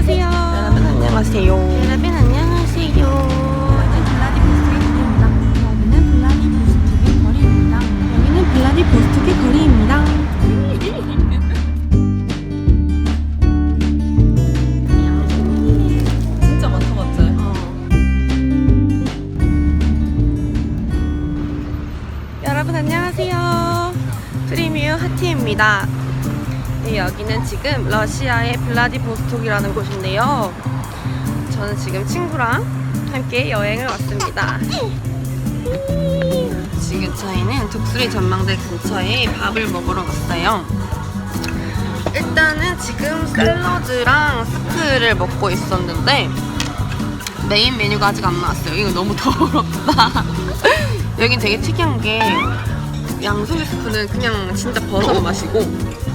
안녕하세요. 여러분 안녕하세요. 여러분 안녕하세요. 여기는 블라디보스톡의 거리입니다. 여기는 블라디보스톡의 거리입니다. 진짜 많다 맞지? 여러분 안녕하세요. 프리미엄 하티입니다. 네, 여기는 지금 러시아의 블라디보스톡이라는 곳인데요. 저는 지금 친구랑 함께 여행을 왔습니다. 지금 저희는 독수리 전망대 근처에 밥을 먹으러 왔어요. 일단은 지금 샐러드랑 스프를 먹고 있었는데 메인 메뉴가 아직 안 나왔어요. 이거 너무 더럽다. 여긴 되게 특이한 게 양송이 스프는 그냥 진짜 버섯 맛이고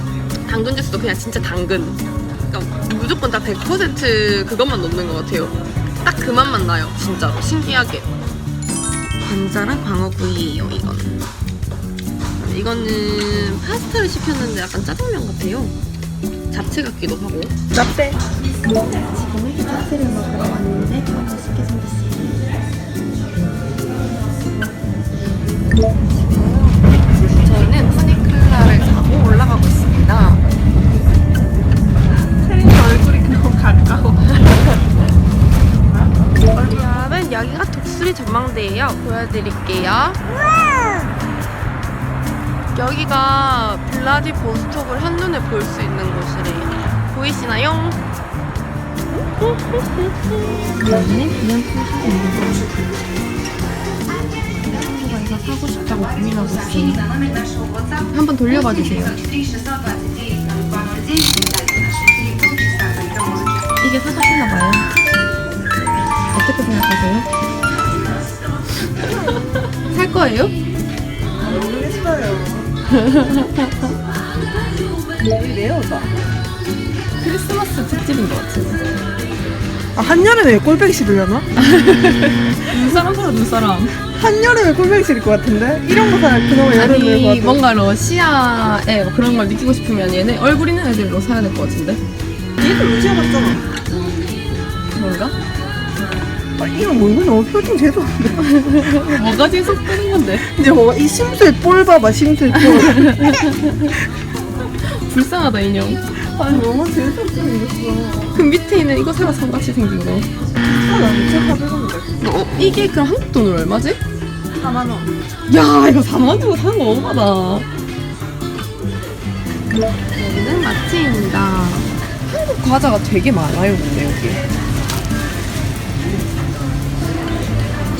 당근 주스도 그냥 진짜 당근. 그러니까 무조건 다 100% 그것만 넣는 것 같아요. 딱 그 맛만 나요. 진짜로 신기하게. 관자랑 광어구이예요. 이건. 이거는 파스타를 시켰는데 약간 짜장면 같아요. 잡채 같기도 하고. 라떼. 지금은 히타스를 먹으러 왔는데 더 맛있게 생겼어요. 수리 전망대예요. 보여드릴게요. 여기가 블라디보스톡을 한눈에 볼 수 있는 곳이래요. 보이시나요? 고민하고 있어요. 한번 돌려봐 주세요. 이게 사고 싶나 봐요. 어떻게 생각하세요? 살 거예요? 레어다. 크리스마스 특집인 것 같은데. 아, 한여름에 꼴배기 싫으려나? 눈사람 사라 눈사람. 한여름에 꼴배기 싫을 것 같은데? 이런 거 사야 그나마 여름에 아니 봐도. 뭔가 러시아에 뭐 그런 걸 느끼고 싶으면 얘네 얼굴 있는 애들로 사야 될 것 같은데. 얘도 뭔가 너무 표정 돼. 뭐가 계속 뜨는 건데? 근데 뭐가 이 심술 볼 봐봐, 심술 볼. 불쌍하다 인형. 아니, 너무 재수없게 생겼어. 그 밑에 있는 이거 사라 삼각시 생긴 거. 아, 나 진짜 가져갔는데. 어, 이게 그럼 한국 돈으로 얼마지? 4만원. 야 이거 4만 주고 사는 거 너무 많아. 여기는 마트입니다. 한국 과자가 되게 많아요 근데 여기.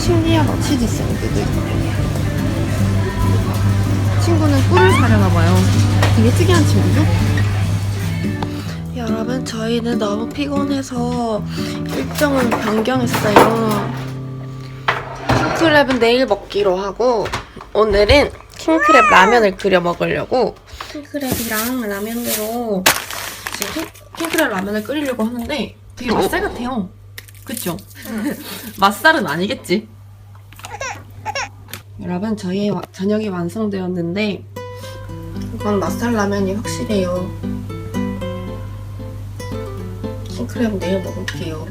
신기하다 치즈 샌드도 있고 친구는 꿀을 사려나 봐요 되게 특이한 친구죠? 여러분 저희는 너무 피곤해서 일정을 변경했어요 킹크랩은 내일 먹기로 하고 오늘은 킹크랩 라면을 끓여 먹으려고 킹크랩이랑 라면으로 지금 킹- 킹크랩 라면을 끓이려고 하는데 되게 맛살 같아요 그쵸? 맛살은 아니겠지? 여러분 저희의 와- 저녁이 완성되었는데 이건 맛살 라면이 확실해요. 킹크랩 내일 먹을게요